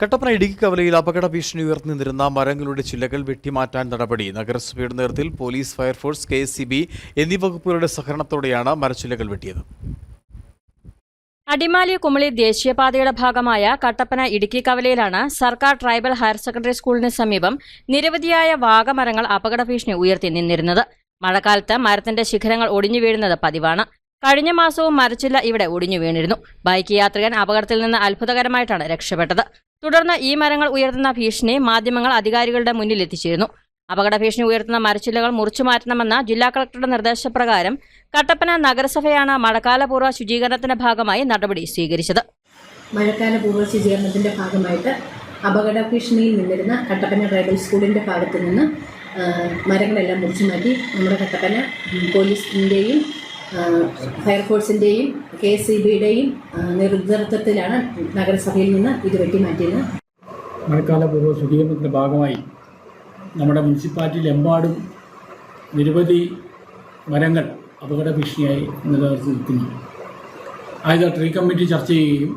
കട്ടപ്പന ഇടുക്കി കവലയിൽ അപകട ഭീഷണി ഉയർന്നു നിന്നിരുന്ന മരങ്ങളുടെ ചില്ലകൾ വെട്ടിമാറ്റാൻ നടപടി. നഗരസഭയുടെ നേതൃത്വത്തിൽ police fire force K S C B എന്നീ വകുപ്പുകളുടെ സഹകരണത്തോടെയാണ് മരച്ചില്ലകൾ വെട്ടിയത്. അടിമാലി കുമളി ദേശീയപാതയുടെ ഭാഗമായ കട്ടപ്പന ഇടുക്കി കവലയിലാണ് സർക്കാർ ട്രൈബൽ ഹയർ സെക്കൻഡറി സ്കൂളിന് സമീപം നിരവധിയായ വാഗമരങ്ങൾ അപകട ഭീഷണി ഉയർത്തി നിന്നിരുന്നത്. മഴക്കാലത്ത് മരത്തിന്റെ ശിഖരങ്ങൾ ഒടിഞ്ഞു വീഴുന്നത് പതിവാണ്. കഴിഞ്ഞ മാസവും മരച്ചില്ല ഇവിടെ ഒടിഞ്ഞു വീണിരുന്നു. ബൈക്ക് യാത്രികൻ അപകടത്തിൽ നിന്ന് അത്ഭുതകരമായിട്ടാണ് രക്ഷപ്പെട്ടത്. തുടർന്ന് ഈ മരങ്ങൾ ഉയർത്തുന്ന ഭീഷണി മാധ്യമങ്ങൾ അധികാരികളുടെ മുന്നിൽ എത്തിച്ചിരുന്നു. അപകട ഭീഷണി ഉയർത്തുന്ന മരച്ചില്ലകൾ മുറിച്ചു മാറ്റണമെന്ന ജില്ലാ കളക്ടറുടെ നിർദ്ദേശപ്രകാരം കട്ടപ്പന നഗരസഭയാണ് മഴക്കാലപൂർവ ശുചീകരണത്തിന്റെ ഭാഗമായി നടപടി സ്വീകരിച്ചത്. മഴക്കാലപൂർവ ശുചീകരണത്തിന്റെ ഭാഗമായിട്ട് അപകട ഭീഷണിയിൽ നിന്നിരുന്ന കട്ടപ്പന ട്രൈബൽ സ്കൂളിന്റെ ഭാഗത്ത് നിന്ന് മരങ്ങളെല്ലാം മുറിച്ചു മാറ്റി നമ്മുടെ കട്ടപ്പന പോലീസിന്റെയും ഫയർഫോഴ്സിന്റെയും കെ എസ് സി ബിയുടെയും നേതൃത്വത്തിലാണ് നഗരസഭയിൽ നിന്ന് ഇത് വെട്ടിമാറ്റിയത്. മഴക്കാലപൂർവ ശുചീകരണത്തിന്റെ ഭാഗമായി നമ്മുടെ മുനിസിപ്പാലിറ്റിയിലെമ്പാടും നിരവധി മരങ്ങൾ അപകട ഭീഷണിയായി നിലനിർത്തി നിൽക്കുന്നു. ആയത് ട്രീ കമ്മിറ്റി ചർച്ച ചെയ്യുകയും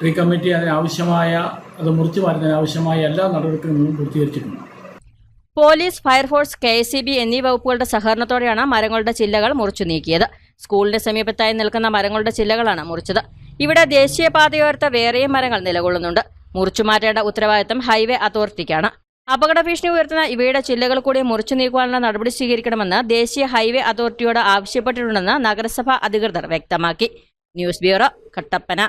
ട്രീ കമ്മിറ്റി അതിനാവശ്യമായ അത് മുറിച്ചു മാറ്റുന്നതിനാവശ്യമായ എല്ലാ നടപടികളും പൂർത്തീകരിച്ചിട്ടുണ്ട്. Police fire force K S C B എന്നീ വകുപ്പുകളുടെ സഹകരണത്തോടെയാണ് മരങ്ങളുടെ ചില്ലകൾ മുറിച്ചു നീക്കിയത്. സ്കൂളിന്റെ സമീപത്തായി നിൽക്കുന്ന മരങ്ങളുടെ ചില്ലകളാണ് മുറിച്ചത്. ഇവിടെ ദേശീയപാതയോരത്ത് വേറെയും മരങ്ങൾ നിലകൊള്ളുന്നുണ്ട്. മുറിച്ചു മാറ്റേണ്ട ഉത്തരവാദിത്തം ഹൈവേ അതോറിറ്റിക്കാണ്. അപകട ഭീഷണി ഉയർത്തുന്ന ഇവയുടെ ചില്ലകൾ കൂടി മുറിച്ചു നീക്കുവാനുള്ള നടപടി സ്വീകരിക്കണമെന്ന് ദേശീയ ഹൈവേ അതോറിറ്റിയോട് ആവശ്യപ്പെട്ടിട്ടുണ്ടെന്ന് നഗരസഭാ അധികൃതർ വ്യക്തമാക്കി. News bureau Kattappana.